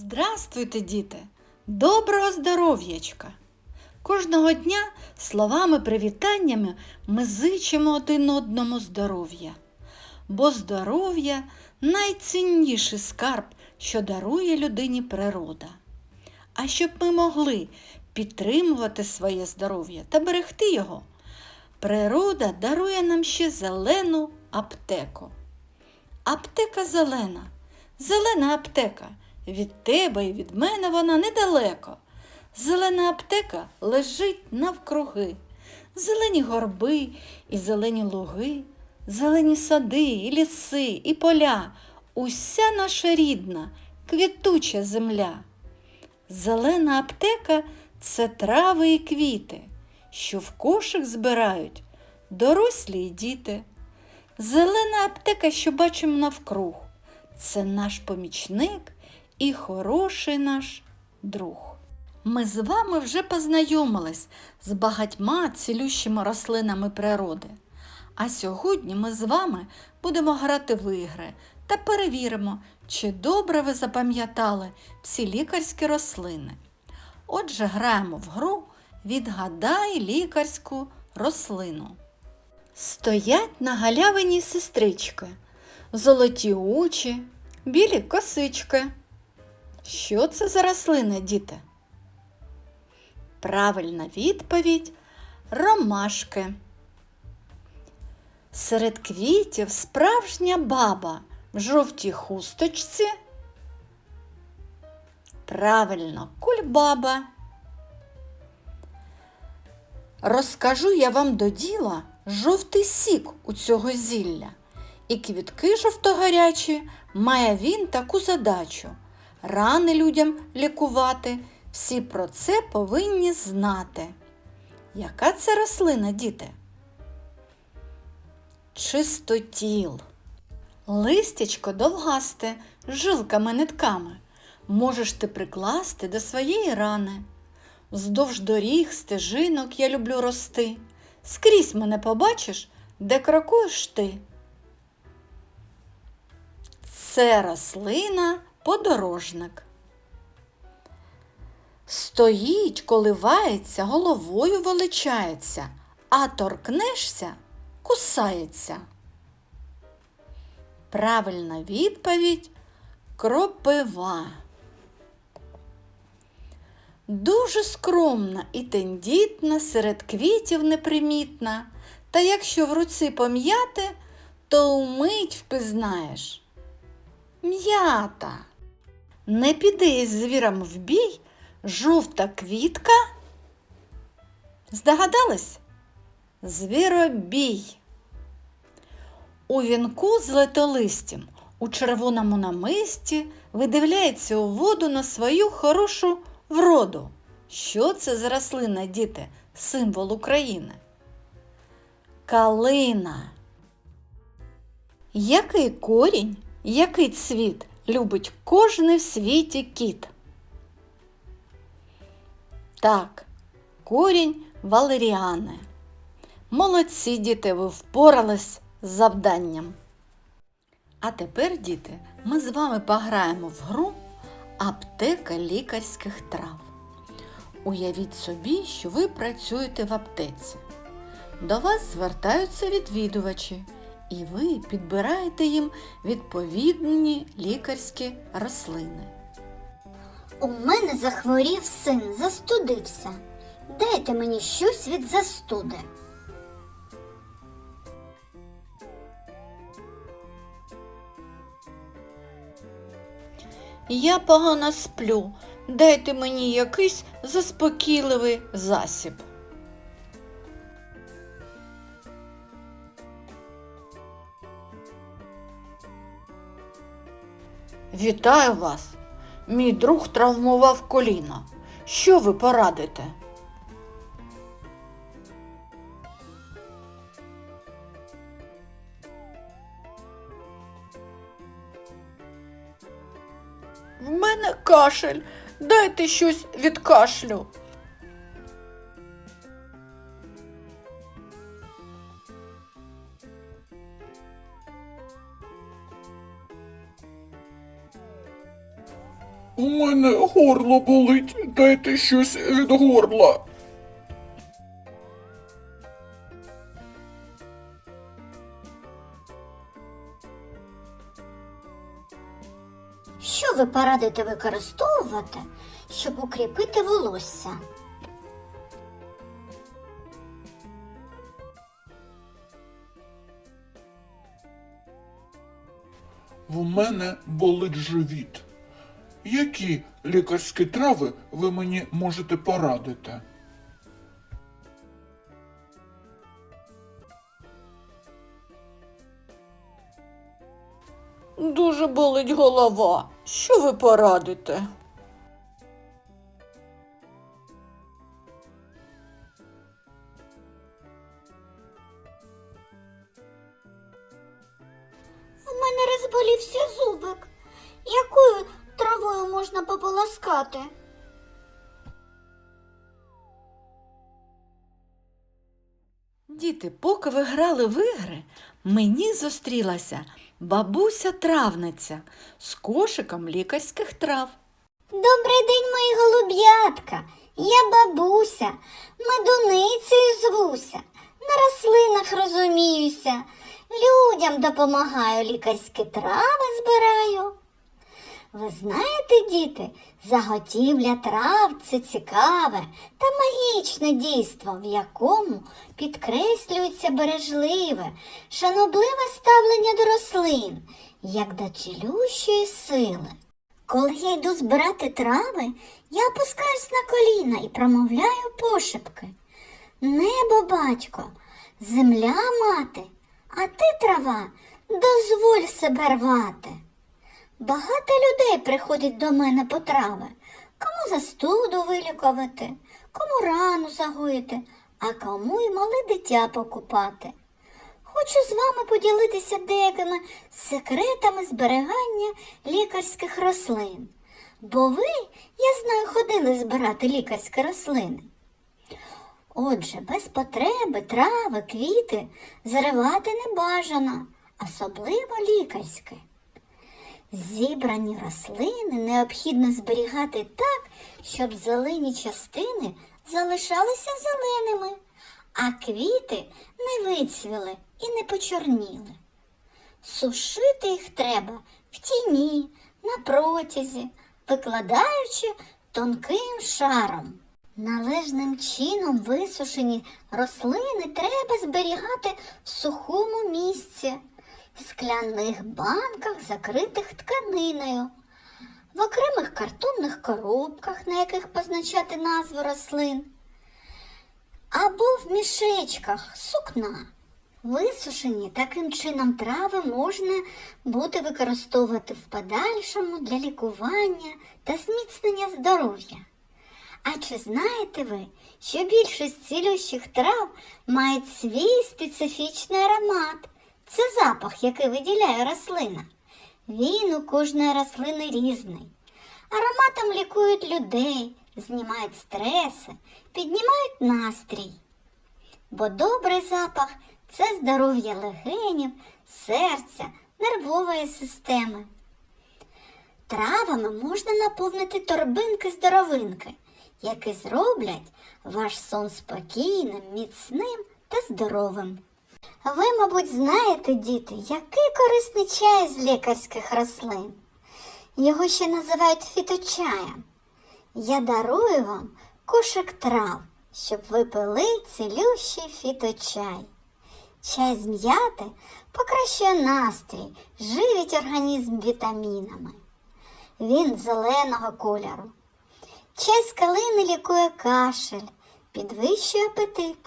Здравствуйте, діти! Доброго здоров'ячка! Кожного дня словами привітаннями ми зичимо один одному здоров'я, бо здоров'я найцінніший скарб, що дарує людині природа. А щоб ми могли підтримувати своє здоров'я та берегти його, природа дарує нам ще зелену аптеку. Аптека зелена, зелена аптека. Від тебе і від мене вона недалеко. Зелена аптека лежить навкруги. Зелені горби і зелені луги, зелені сади, і ліси, і поля, уся наша рідна, квітуча земля. Зелена аптека це трави і квіти, що в кошик збирають дорослі й діти. Зелена аптека, що бачимо навкруг, це наш помічник і хороший наш друг. Ми з вами вже познайомились з багатьма цілющими рослинами природи. А сьогодні ми з вами будемо грати в ігри та перевіримо, чи добре ви запам'ятали всі лікарські рослини. Отже, граємо в гру Відгадай лікарську рослину. Стоять на галявині сестрички, золоті очі, білі косички. Що це за рослина, діти? Правильна відповідь ромашки. Серед квітів справжня баба в жовтій хусточці. Правильно, кульбаба. Розкажу я вам до діла жовтий сік у цього зілля. І квітки жовтогарячі має він таку задачу рани людям лікувати. Всі про це повинні знати. Яка це рослина, діти? Чистотіл. Листячко довгасте, жилками нитками. Можеш ти прикласти до своєї рани. Вздовж доріг, стежинок я люблю рости. Скрізь мене побачиш, де крокуєш ти. Це рослина подорожник. Стоїть, коливається, головою величається, а торкнешся, кусається. Правильна відповідь кропива. Дуже скромна і тендітна, серед квітів непримітна, та якщо в руці пом'яти, то умить впізнаєш. М'ята. Не піде із звіром в бій жовта квітка. Здогадались? Звіробій. У вінку з летолистям у червоному намисті видивляється у воду на свою хорошу вроду. Що це за рослина, діти, символ України? Калина. Який корінь, який цвіт любить кожний в світі кіт? Так, корінь валеріани. Молодці, діти, ви впорались з завданням. А тепер, діти, ми з вами пограємо в гру Аптека лікарських трав. Уявіть собі, що ви працюєте в аптеці. До вас звертаються відвідувачі, і ви підбираєте їм відповідні лікарські рослини. У мене захворів син, застудився. Дайте мені щось від застуди. Я погано сплю. Дайте мені якийсь заспокійливий засіб. Вітаю вас. Мій друг травмував коліно. Що ви порадите? В мене кашель. Дайте щось від кашлю. У мене горло болить. Дайте щось від горла. Що ви порадите використовувати, щоб укріпити волосся? В мене болить живіт. Які лікарські трави ви мені можете порадити? Дуже болить голова. Що ви порадите? У мене розболівся зубик. Якою травою можна пополоскати? Діти, поки ви грали в ігри, мені зустрілася бабуся травниця з кошиком лікарських трав. Добрий день, мої голуб'ятка. Я бабуся, медуницею звуся, на рослинах розуміюся, людям допомагаю, лікарські трави збираю. Ви знаєте, діти, заготівля трав це цікаве та магічне дійство, в якому підкреслюється бережливе, шанобливе ставлення до рослин, як до цілющої сили. Коли я йду збирати трави, я опускаюсь на коліна і промовляю пошепки. Небо, батько, земля мати, а ти трава, дозволь себе рвати. Багато людей приходять до мене по трави, кому застуду вилікувати, кому рану загоїти, а кому й мале дитя покупати. Хочу з вами поділитися деякими секретами зберігання лікарських рослин. Бо ви, я знаю, ходили збирати лікарські рослини. Отже, без потреби трави, квіти зривати не бажано, особливо лікарське. Зібрані рослини необхідно зберігати так, щоб зелені частини залишалися зеленими, а квіти не вицвіли і не почорніли. Сушити їх треба в тіні, на протязі, викладаючи тонким шаром. Належним чином висушені рослини треба зберігати в сухому місці, скляних банках, закритих тканиною, в окремих картонних коробках, на яких позначати назву рослин, або в мішечках сукна. Висушені таким чином трави можна буде використовувати в подальшому для лікування та зміцнення здоров'я. А чи знаєте ви, що більшість цілющих трав мають свій специфічний аромат? Це запах, який виділяє рослина. Він у кожної рослини різний. Ароматом лікують людей, знімають стреси, піднімають настрій. Бо добрий запах це здоров'я легенів, серця, нервової системи. Травами можна наповнити торбинки-здоровинки, які зроблять ваш сон спокійним, міцним та здоровим. Ви, мабуть, знаєте, діти, який корисний чай з лікарських рослин. Його ще називають фіточаєм. Я дарую вам кошик трав, щоб ви пили цілющий фіточай. Чай з м'яти покращує настрій, живить організм вітамінами. Він зеленого кольору. Чай з калини лікує кашель, підвищує апетит.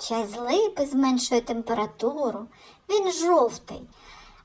Чай з липи зменшує температуру, він жовтий.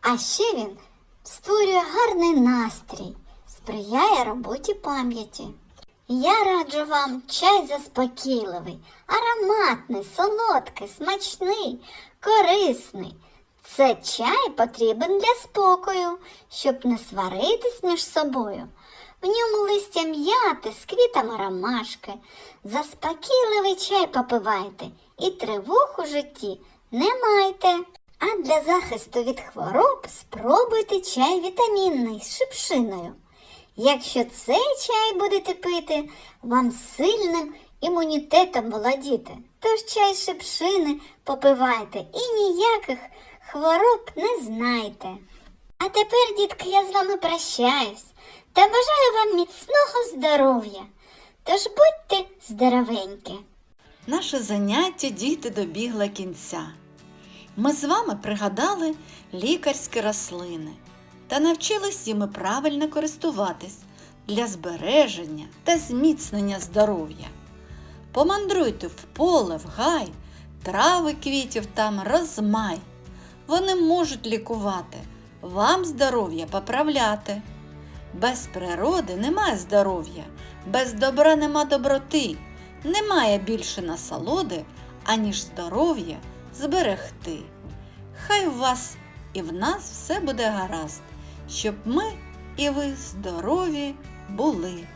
А ще він створює гарний настрій, сприяє роботі пам'яті. Я раджу вам чай заспокійливий, ароматний, солодкий, смачний, корисний. Це чай потрібен для спокою, щоб не сваритись між собою. В ньому листя м'яти з квітами ромашки. Заспокійливий чай попивайте і тривог у житті не майте. А для захисту від хвороб спробуйте чай вітамінний з шипшиною. Якщо цей чай будете пити, вам сильним імунітетом володіти. Тож чай шипшини попивайте і ніяких хвороб не знайте. А тепер, дітки, я з вами прощаюсь та бажаю вам міцного здоров'я. Тож будьте здоровенькі. Наше заняття діти добігло кінця. Ми з вами пригадали лікарські рослини та навчились їми правильно користуватись для збереження та зміцнення здоров'я. Помандруйте в поле, в гай, трави квітів там розмай. Вони можуть лікувати, вам здоров'я поправляти. Без природи немає здоров'я, без добра нема доброти, немає більше насолоди, аніж здоров'я зберегти. Хай у вас і в нас все буде гаразд, щоб ми і ви здорові були.